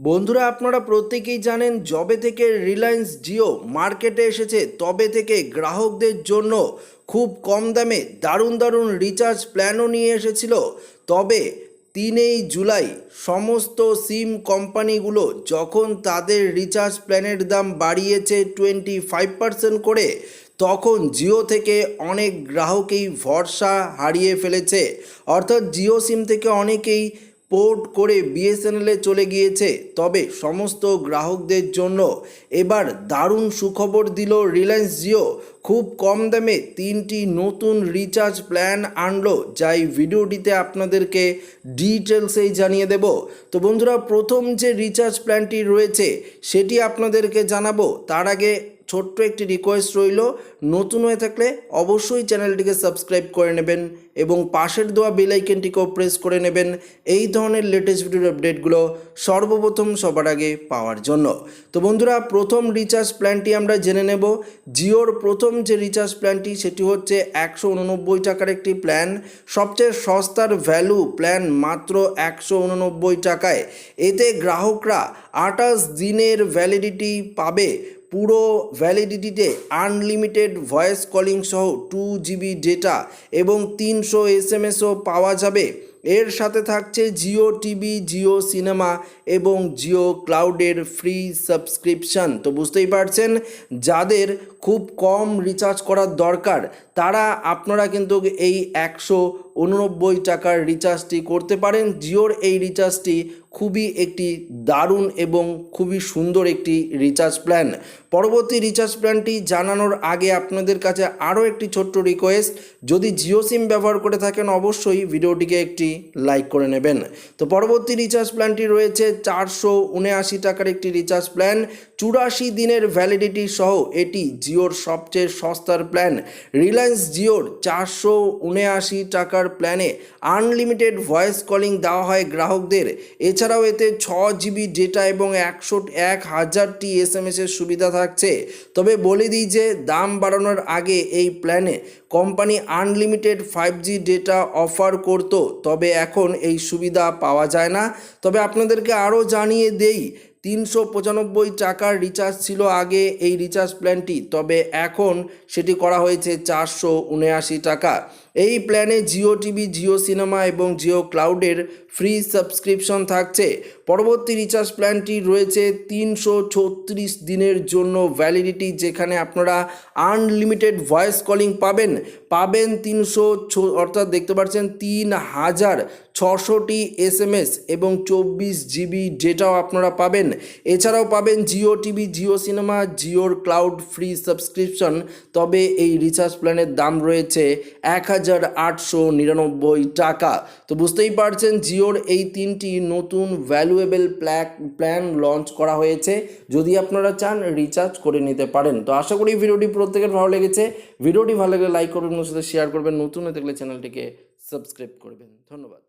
বন্ধুরা, আপনারা প্রত্যেকেই জানেন যবে থেকে রিলায়েন্স জিও মার্কেটে এসেছে, তবে থেকে গ্রাহকদের জন্য খুব কম দামে দারুণ দারুণ রিচার্জ প্ল্যানও নিয়ে এসেছিল। তবে তিনই জুলাই সমস্ত সিম কোম্পানিগুলো যখন তাদের রিচার্জ প্ল্যানের দাম বাড়িয়েছে টোয়েন্টি ফাইভ পার্সেন্ট করে, তখন জিও থেকে অনেক গ্রাহকই ভরসা হারিয়ে ফেলেছে। অর্থাৎ জিও সিম থেকে অনেকেই পোর্ট করে বিএসএনএলে চলে গিয়েছে। তবে সমস্ত গ্রাহকদের জন্য এবার দারুণ সুখবর দিল রিলায়েন্স জিও। খুব কম দামে তিনটি নতুন রিচার্জ প্ল্যান আনলো, যাই ভিডিওটিতে আপনাদেরকে ডিটেলসেই জানিয়ে দেব। তো বন্ধুরা, প্রথম যে রিচার্জ প্ল্যানটি রয়েছে, সেটি আপনাদেরকে জানাব। তার আগে ছোট্ট একটি রিকোয়েস্ট রইল। নতুন হয়ে থাকলে অবশ্যই চ্যানেলটিকে সাবস্ক্রাইব করে নেবেন এবং পাশের দেওয়া বেল আইকনটিকেও প্রেস করে নেবেন। এই ধরনের লেটেস্ট ভিডিওর আপডেটগুলো সর্বপ্রথম সবার আগে পাওয়ার জন্য। তো বন্ধুরা, প্রথম রিচার্জ প্ল্যানটি আমরা জেনে নেব। জিওর প্রথম যে রিচার্জ প্ল্যানটি সেটি হচ্ছে একশো উননব্বই টাকার একটি প্ল্যান সবচেয়ে সস্তার ভ্যালু প্ল্যান মাত্র একশো উননব্বই টাকায়। এতে গ্রাহকরা আঠাশ দিনের ভ্যালিডিটি পাবে। পুরো ভ্যালিডিটিতে আনলিমিটেড ভয়েস কলিং সহ টু জিবি ডেটা এবং তিনশো এস এম এসও পাওয়া যাবে। এর সাথে থাকছে জিও টিভি জিও সিনেমা এবং জিও ক্লাউডের ফ্রি সাবস্ক্রিপশান তো বুঝতেই পারছেন? যাদের খুব কম রিচার্জ করার দরকার। তারা আপনারা কিন্তু এই একশো উননব্বই টাকার রিচার্জটি করতে পারেন। জিওর এই রিচার্জটি খুবই একটি দারুণ এবং খুবই সুন্দর একটি রিচার্জ প্ল্যান পরবর্তী রিচার্জ প্ল্যানটি জানানোর আগে আপনাদের কাছে আরও একটি ছোট্ট রিকোয়েস্ট যদি জিও সিম ব্যবহার করে থাকেন, অবশ্যই ভিডিওটিকে একটি লাইক করে নেবেন। তো পরবর্তী রিচার্জ প্ল্যানটি রয়েছে চারশো উনআশি টাকার একটি রিচার্জ প্ল্যান চুরাশি দিনের ভ্যালিডিটি সহ এটি জিওর সবচেয়ে সস্তার প্ল্যান। রিলায়েন্স জিওর চারশো উনআশি টাকার প্ল্যানে আনলিমিটেড ভয়েস কলিং দেওয়া হয় গ্রাহকদের। এছাড়াও এতে ছ জিবি ডেটা এবং একশো এক হাজারটি এস এম এসের সুবিধা থাকছে। তবে বলে দিই যে, দাম বাড়ানোর আগে এই প্ল্যানে company unlimited five G data offer করতো, তবে এখন এই সুবিধা পাওয়া যায় না। তবে আপনাদেরকে আরও জানিয়ে দেই তিনশো পঁচানব্বই টাকার রিচার্জ ছিল আগে এই রিচার্জ প্ল্যানটি তবে এখন সেটি করা হয়েছে চারশো উনআশি টাকা। এই প্ল্যানে জিও টিভি, জিও সিনেমা এবং জিও ক্লাউডের ফ্রি সাবস্ক্রিপশন থাকছে। পরবর্তী রিচার্জ প্ল্যানটি রয়েছে তিনশো ছত্রিশ দিনের জন্য ভ্যালিডিটি, যেখানে আপনারা আনলিমিটেড ভয়েস কলিং পাবেন। পাবেন তিনশো অর্থাৎ দেখতে পাচ্ছেন তিন হাজার ছশোটি এস এম এস এবং চব্বিশ জিবি ডেটাও আপনারা পাবেন। এছাড়াও পাবেন জিও টিভি, জিও সিনেমা, জিওর ক্লাউড ফ্রি সাবস্ক্রিপশন। তবে এই রিচার্জ প্ল্যানের দাম রয়েছে এক হাজার আটশো নিরানব্বই টাকা। তো বুঝতেই পারছেন, জিওর এই তিনটি নতুন ভ্যালুয়েবল প্ল্যাক প্ল্যান লঞ্চ করা হয়েছে। যদি আপনারা চান রিচার্জ করে নিতে পারেন। তো আশা করি ভিডিওটি প্রত্যেকের ভালো লেগেছে। ভিডিওটি ভালো লাগলে লাইক করবেন ওর সাথে শেয়ার করবেন। নতুন হয়ে থাকলে চ্যানেলটিকে সাবস্ক্রাইব করবেন। ধন্যবাদ।